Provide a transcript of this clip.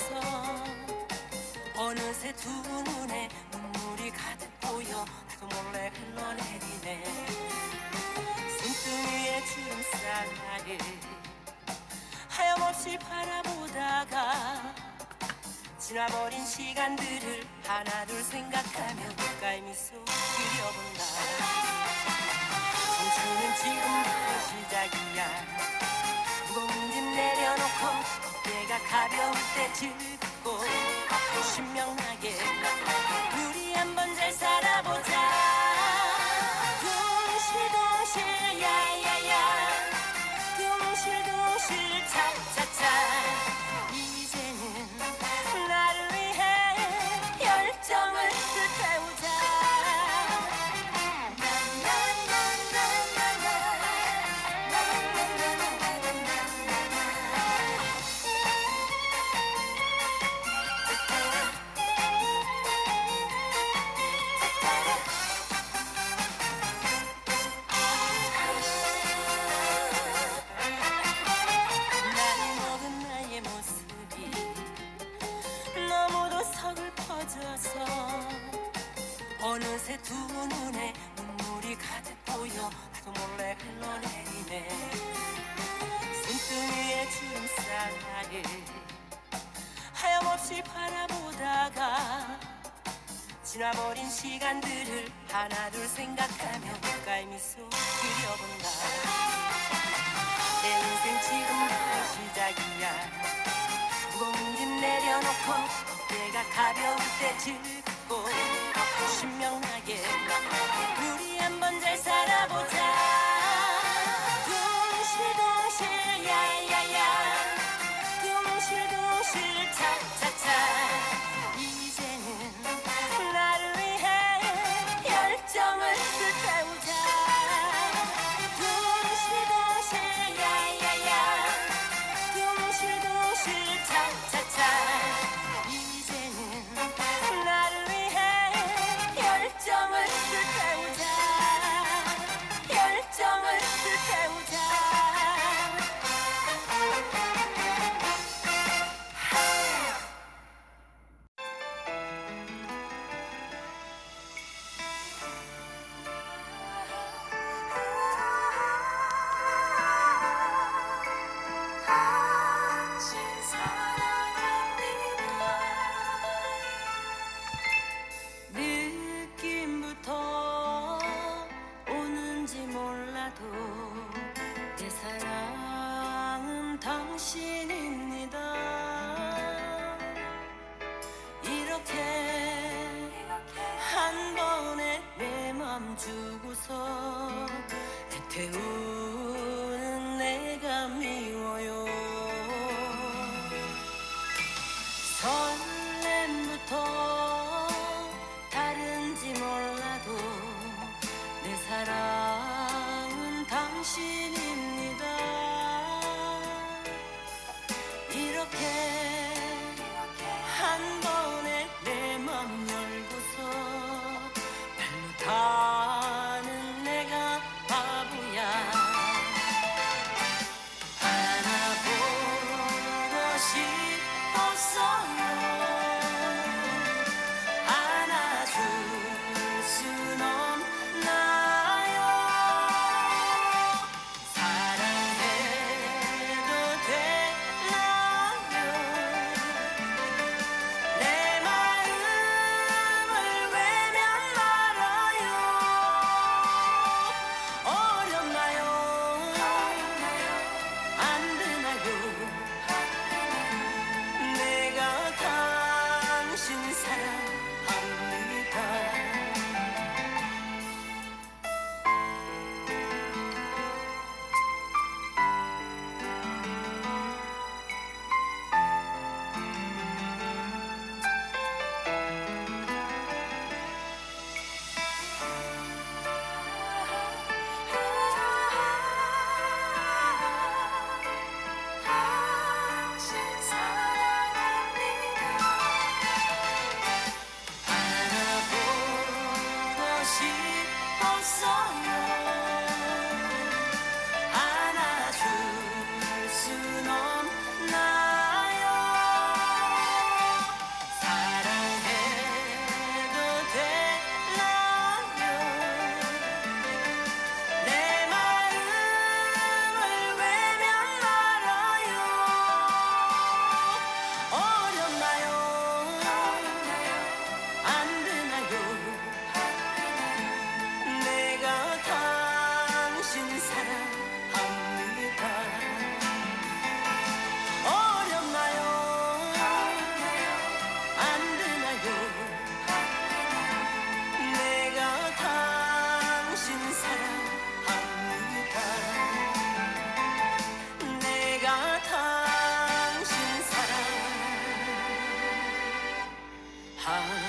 있어 어느새 두 눈에 눈물이 가득 보여 나도 몰래 흘러내리네. 손등에 주름살 나를 하염없이 바라보다가 지나버린 시간들을 하나 둘 생각하며 가까이 미소 그려본다. 청춘은 지금부터 시작이야. 무거운 짐 내려놓고 어깨가 가벼울 때 즐겁고 신명나게 우리 한번 잘 살아보자 어느새 두 눈에 눈물이 가득 보여. 나도 몰래 흘러내리네. 손등위에 주름살을 하염없이 바라보다가 지나버린 시간들을 하나둘 생각하며 가까이 미소 그려본다. 내 인생 지금부터 시작이야. 무거운 짐 내려놓고 어깨가 가벼울 때 즐겁고 신명나게 우리 한번 잘 살아보자 谢你。 한